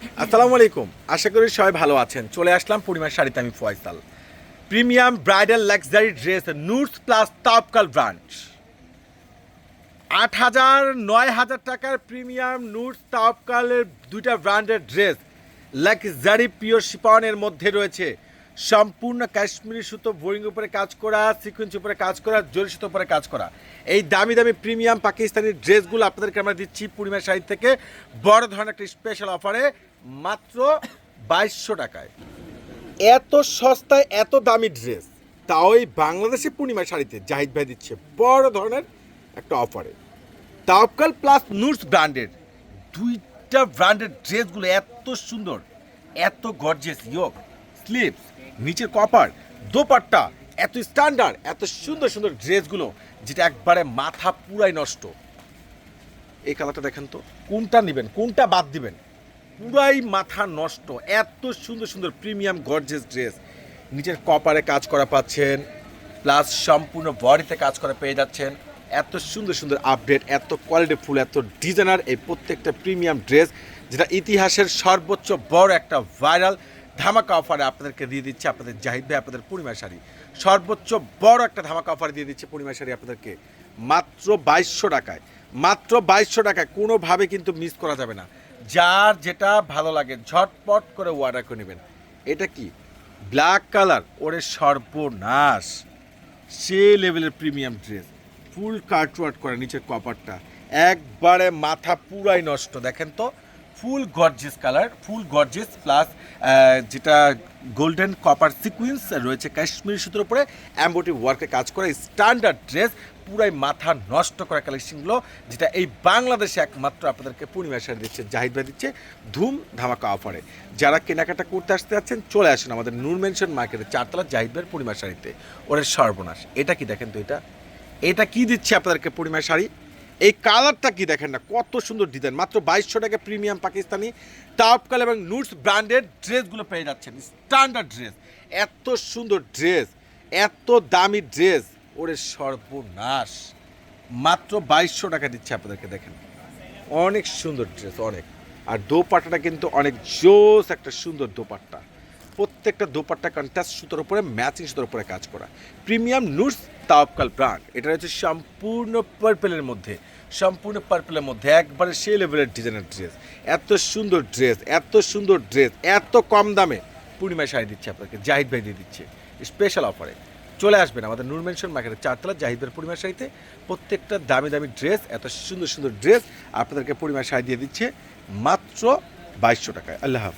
আসসালামু আলাইকুম। আশা করি সবাই ভালো আছেন। চলে আসলাম পূর্ণিমার শাড়িতে আমি Faisal. Premium bridal luxury dress নুটস plus টপকাল ব্রাঞ্চ। আট হাজার নয় হাজার টাকার প্রিমিয়াম নুটস টপকালের দুইটা ব্র্যান্ডের ড্রেস লাক্সারি পিওর শিপনের মধ্যে রয়েছে। সম্পূর্ণ কাশ্মীরি সুতো বোরিং উপরে কাজ করা, সিকুয়েন্স উপরে কাজ করা, জরি সুতো উপরে কাজ করা। এই দামি দামি প্রিমিয়াম পাকিস্তানি ড্রেসগুলো আপনাদেরকে আমরা দিচ্ছি পূর্ণিমা শাড়ি থেকে। বড় ধরনের একটা স্পেশাল অফারে মাত্র বাইশশো টাকায়। এত সস্তায়, এত দামি ড্রেস, তাও এই বাংলাদেশি পূর্ণিমা শাড়িতে জাহিদ ভাই দিচ্ছে বড় ধরনের একটা অফারে তাওকাল প্লাস নুটস ব্র্যান্ডের দুইটা ব্র্যান্ডের ড্রেসগুলো এত সুন্দর, এত গর্জেস ইয়োক স্লিপস নিচের কপার, দোপাট্টা, এত স্ট্যান্ডার্ড এত সুন্দর সুন্দর ড্রেসগুলো, যেটা একবারে মাথা পুরাই নষ্ট। এই কালারটা দেখেন তো, কোনটা নেবেন, কোনটা বাদ দিবেন? পুরাই মাথা নষ্ট, এত সুন্দর সুন্দর প্রিমিয়াম গর্জেস ড্রেস নিচের কপারে কাজ করা পাচ্ছেন প্লাস সম্পূর্ণ বডিতে কাজ করা পেয়ে যাচ্ছেন। এত সুন্দর সুন্দর আপডেট এত কোয়ালিটি ফুল এত ডিজাইনার এই প্রত্যেকটা প্রিমিয়াম ড্রেস যেটা ইতিহাসের সর্বোচ্চ বড় একটা ভাইরাল ধামাকা অফারে আপনাদেরকে দিয়ে দিচ্ছে আপনাদের জাহিদ ভাই, আপনাদের পূর্ণিমা শাড়ি। সর্বোচ্চ বড় একটা ধামাকা অফার দিয়ে দিচ্ছে পূর্ণিমা শাড়ি আপনাদেরকে। মাত্র বাইশশো টাকায়। মাত্র বাইশশো টাকায়। কোনোভাবে কিন্তু মিস করা যাবে না। যার যেটা ভালো লাগে, ঝটপট করে অর্ডার করে নেবেন। এটা কি? ব্ল্যাক কালার ওরে সর্বনাশ। সে লেভেলের প্রিমিয়াম ড্রেস ফুল কাটওয়ার্ট করা, নিচের কপারটা একবারে মাথা পুরাই নষ্ট। দেখেন তো full gorgeous colour, full gorgeous plus যেটা গোল্ডেন কপার সিকুয়েন্স রয়েছে কাশ্মীরি সুতোর উপরে অ্যাম্বোটি ওয়ার্কে কাজ করে, স্ট্যান্ডার্ড ড্রেস, পুরাই মাথা নষ্ট করা কালেকশনগুলো, যেটা এই বাংলাদেশে একমাত্র আপনাদেরকে পূর্ণিমা শাড়ি দিচ্ছে, জাহিদ ভাই দিচ্ছে ধুম ধামাকা অফারে যারা কেনাকাটা করতে আসতে যাচ্ছেন, চলে আসুন আমাদের নূর মেনশন মার্কেটে চারতলা জাহিদ ভাইয়ের পূর্ণিমা শাড়িতে। ওরের সর্বনাশ, এটা কি দেখেন তো এটা? এটা কি দিচ্ছে আপনাদেরকে পূর্ণিমা শাড়ি? এই কালারটা কি দেখেন না, কত সুন্দর ডিজাইন মাত্র বাইশশো টাকা প্রিমিয়াম পাকিস্তানি টপ কালার এবং নুটস ব্র্যান্ডেড ড্রেসগুলো পেয়ে যাচ্ছেন স্ট্যান্ডার্ড ড্রেস এত সুন্দর ড্রেস এত দামি ড্রেস ওরে সর্বনাশ। মাত্র বাইশশো টাকা দিচ্ছে আপনাদেরকে, দেখেন। অনেক সুন্দর ড্রেস অনেক। আর দোপাট্টাটা কিন্তু অনেক জোস একটা সুন্দর দোপাট্টা। প্রত্যেকটা দোপাট্টা কন্ট্রাস্ট সুতোর উপরে ম্যাচিং সুতোর উপরে কাজ করা। প্রিমিয়াম নুটস তাওকাল ব্র্যান্ড এটা হচ্ছে সম্পূর্ণ পার্পেলের মধ্যে। সম্পূর্ণ পার্পেলের মধ্যে। একবারে সেই লেভেলের ডিজাইনের ড্রেস এত সুন্দর ড্রেস এত সুন্দর ড্রেস এত কম দামে। পূর্ণিমায় শাড়ি দিচ্ছে আপনাকে, জাহিদ ভাই দিয়ে দিচ্ছে। স্পেশাল অফারে চলে আসবেন আমাদের নূর মেনশন মার্কেটের চারতলা, জাহিদের পূর্ণিমা শাড়িতে। প্রত্যেকটা দামি দামি ড্রেস এত সুন্দর সুন্দর ড্রেস আপনাদেরকে পূর্ণিমা শাড়ি দিয়ে দিচ্ছে। মাত্র বাইশশো টাকায়। আল্লাহ